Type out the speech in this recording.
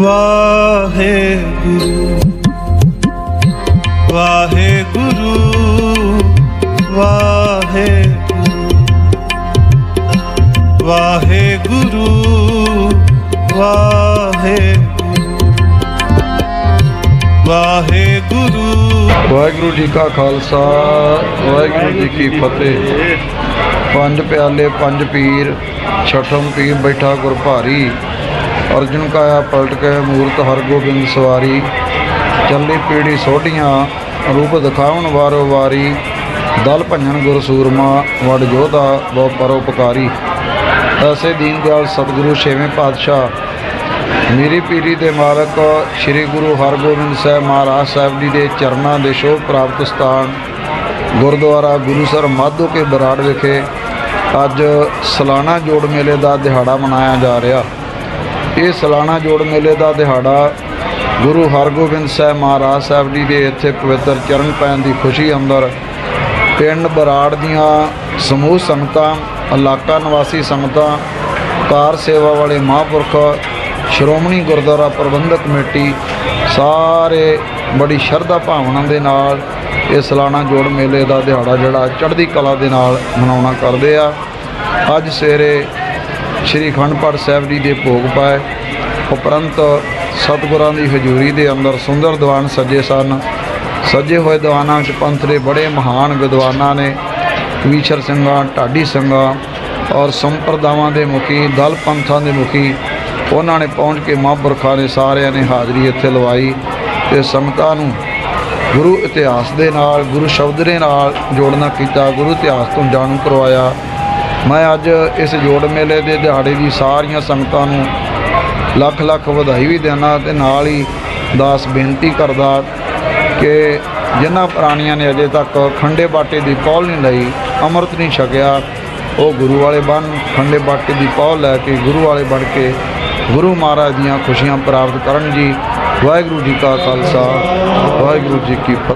ਵਾਹਿਗੁਰੂ ਵਾਹਿਗੁਰੂ ਵਾਹਿਗੁਰੂ ਵਾਹਿਗੁਰੂ ਵਾਹਿਗੁਰੂ ਜੀ ਕਾ ਖਾਲਸਾ, ਵਾਹਿਗੁਰੂ ਜੀ ਕੀ ਫਤਿਹ। ਪੰਜ ਪਿਆਲੇ, ਪੰਜ ਪੀਰ, ਛਠਮ ਪੀਰ ਬੈਠਾ ਗੁਰਭਾਰੀ। ਅਰਜੁਨ ਕਾਇਆ ਪਲਟ ਕੇ ਮੂਰਤ ਹਰਗੋਬਿੰਦ ਸਵਾਰੀ। ਚੱਲੀ ਪੀੜੀ ਸੋਢੀਆਂ, ਰੂਪ ਦਿਖਾਉਣ ਵਾਰੋ ਵਾਰੀ। ਦਲ ਭੰਜਨ ਗੁਰ ਸੂਰਮਾ, ਵਡ ਜੋਧਾ, ਬਹੁ ਪਰਉਪਕਾਰੀ। ਐਸੇ ਦੀਨ ਦਿਆਲ ਸਤਿਗੁਰੂ ਛੇਵੇਂ ਪਾਤਸ਼ਾਹ। ਮੇਰੀ ਪੀਰੀ ਦੇ ਮਾਲਕ ਸ੍ਰੀ ਗੁਰੂ ਹਰਗੋਬਿੰਦ ਸਾਹਿਬ ਮਹਾਰਾਜ ਸਾਹਿਬ ਜੀ ਦੇ ਚਰਨਾਂ ਦੇ ਸ਼ੋਭ ਪ੍ਰਾਪਤ ਸਥਾਨ, ਗੁਰਦੁਆਰਾ ਗੁਰੂਸਰ ਮਾਧੋ ਕੇ ਬਰਾੜ ਵਿਖੇ ਅੱਜ ਸਾਲਾਨਾ ਜੋੜ ਮੇਲੇ ਦਾ ਦਿਹਾੜਾ ਮਨਾਇਆ ਜਾ ਰਿਹਾ। ਇਹ ਸਾਲਾਨਾ ਜੋੜ ਮੇਲੇ ਦਾ ਦਿਹਾੜਾ ਗੁਰੂ ਹਰਗੋਬਿੰਦ ਸਾਹਿਬ ਮਹਾਰਾਜ ਸਾਹਿਬ ਜੀ ਦੇ ਇੱਥੇ ਪਵਿੱਤਰ ਚਰਨ ਪੈਣ ਦੀ ਖੁਸ਼ੀ ਅੰਦਰ ਪਿੰਡ ਬਰਾੜ ਦੀਆਂ ਸਮੂਹ ਸੰਗਤਾਂ, ਇਲਾਕਾ ਨਿਵਾਸੀ ਸੰਗਤਾਂ, ਕਾਰ ਸੇਵਾ ਵਾਲੇ ਮਹਾਂਪੁਰਖ, ਸ਼੍ਰੋਮਣੀ ਗੁਰਦੁਆਰਾ ਪ੍ਰਬੰਧਕ ਕਮੇਟੀ, ਸਾਰੇ ਬੜੀ ਸ਼ਰਧਾ ਭਾਵਨਾ ਦੇ ਨਾਲ ਇਹ ਸਾਲਾਨਾ ਜੋੜ ਮੇਲੇ ਦਾ ਦਿਹਾੜਾ ਜਿਹੜਾ ਚੜ੍ਹਦੀ ਕਲਾ ਦੇ ਨਾਲ ਮਨਾਉਣਾ ਕਰਦੇ ਆ। ਅੱਜ ਸਵੇਰੇ ਸ਼੍ਰੀ ਅਖੰਡ ਪਾਠ ਸਾਹਿਬ ਜੀ ਦੇ ਭੋਗ ਪਾਏ। ਉਪਰੰਤ ਸਤਿਗੁਰਾਂ ਦੀ ਹਜ਼ੂਰੀ ਦੇ ਅੰਦਰ ਸੁੰਦਰ ਦੀਵਾਨ ਸਜੇ ਸਨ। ਸਜੇ ਹੋਏ ਦੀਵਾਨਾਂ ਵਿੱਚ ਪੰਥ ਦੇ ਬੜੇ ਮਹਾਨ ਵਿਦਵਾਨਾਂ ਨੇ ਕਵੀਸ਼ਰ ਸਿੰਘਾਂ, ਢਾਡੀ ਸਿੰਘਾਂ ਔਰ ਸੰਪਰਦਾਵਾਂ ਦੇ ਮੁਖੀ, ਦਲ ਪੰਥਾਂ ਦੇ ਮੁਖੀ, ਉਹਨਾਂ ਨੇ ਪਹੁੰਚ ਕੇ ਮਹਾਂਪੁਰਖਾਂ ਨੇ ਸਾਰਿਆਂ ਨੇ ਹਾਜ਼ਰੀ ਇੱਥੇ ਲਵਾਈ ਤੇ ਸੰਗਤਾਂ ਨੂੰ ਗੁਰੂ ਇਤਿਹਾਸ ਦੇ ਨਾਲ, ਗੁਰੂ ਸ਼ਬਦ ਦੇ ਨਾਲ ਜੋੜਨਾ ਕੀਤਾ। ਗੁਰੂ ਇਤਿਹਾਸ ਤੋਂ ਜਾਣੂ ਕਰਵਾਇਆ। ਮੈਂ ਅੱਜ ਇਸ ਜੋੜ ਮੇਲੇ ਦੇ ਦਿਹਾੜੇ ਦੀ ਸਾਰੀਆਂ ਸੰਗਤਾਂ ਨੂੰ ਲੱਖ ਲੱਖ ਵਧਾਈ ਵੀ ਦੇਣਾ ਤੇ ਨਾਲ ਹੀ ਦਾਸ ਬੇਨਤੀ ਕਰਦਾ ਕਿ ਜਿਨ੍ਹਾਂ ਪ੍ਰਾਣੀਆਂ ਨੇ ਅਜੇ ਤੱਕ ਖੰਡੇ ਬਾਟੇ ਦੀ ਪੌਲ ਨਹੀਂ ਲਈ, ਅੰਮ੍ਰਿਤ ਨਹੀਂ ਛਕਿਆ, ਉਹ ਗੁਰੂ ਵਾਲੇ ਬਣ, ਖੰਡੇ ਬਾਟੇ ਦੀ ਪੌਲ ਲੈ ਕੇ ਗੁਰੂ ਵਾਲੇ ਬਣ ਕੇ ਗੁਰੂ ਮਹਾਰਾਜ ਦੀਆਂ ਖੁਸ਼ੀਆਂ ਪ੍ਰਾਪਤ ਕਰਨ ਜੀ। ਵਾਹਿਗੁਰੂ ਜੀ ਕਾ ਖਾਲਸਾ, ਵਾਹਿਗੁਰੂ ਜੀ ਕੀ ਫਤਿਹ।